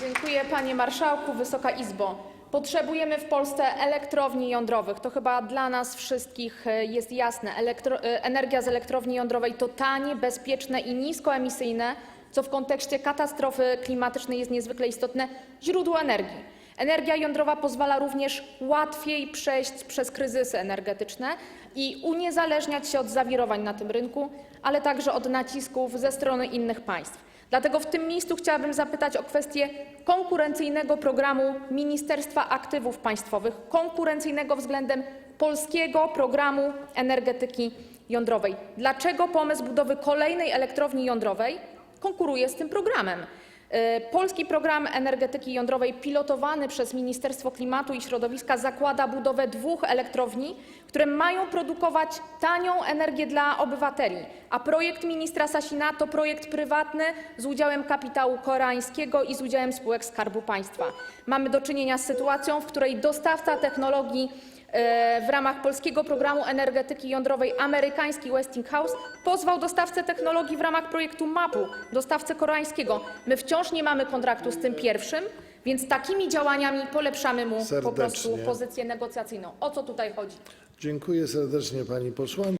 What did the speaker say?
Dziękuję panie marszałku, Wysoka Izbo. Potrzebujemy w Polsce elektrowni jądrowych. To chyba dla nas wszystkich e, jest jasne. Elektro, e, energia z elektrowni jądrowej to tanie, bezpieczne i niskoemisyjne, co w kontekście katastrofy klimatycznej jest niezwykle istotne, źródło energii. Energia jądrowa pozwala również łatwiej przejść przez kryzysy energetyczne i uniezależniać się od zawirowań na tym rynku, ale także od nacisków ze strony innych państw. Dlatego w tym miejscu chciałabym zapytać o kwestię konkurencyjnego programu Ministerstwa Aktywów Państwowych, konkurencyjnego względem polskiego programu energetyki jądrowej. Dlaczego pomysł budowy kolejnej elektrowni jądrowej konkuruje z tym programem? E, Polski program energetyki jądrowej pilotowany przez Ministerstwo Klimatu i Środowiska zakłada budowę dwóch elektrowni, które mają produkować tanią energię dla obywateli, a projekt ministra Sasina to projekt prywatny z udziałem kapitału koreańskiego i z udziałem spółek Skarbu Państwa. Mamy do czynienia z sytuacją, w której dostawca technologii w ramach polskiego programu energetyki jądrowej amerykański Westinghouse pozwał dostawcę technologii w ramach projektu MAP-u, dostawcę koreańskiego. My wciąż nie mamy kontraktu z tym pierwszym, więc takimi działaniami polepszamy mu po prostu Serdecznie. pozycję negocjacyjną. O co tutaj chodzi? Dziękuję serdecznie pani posłanko.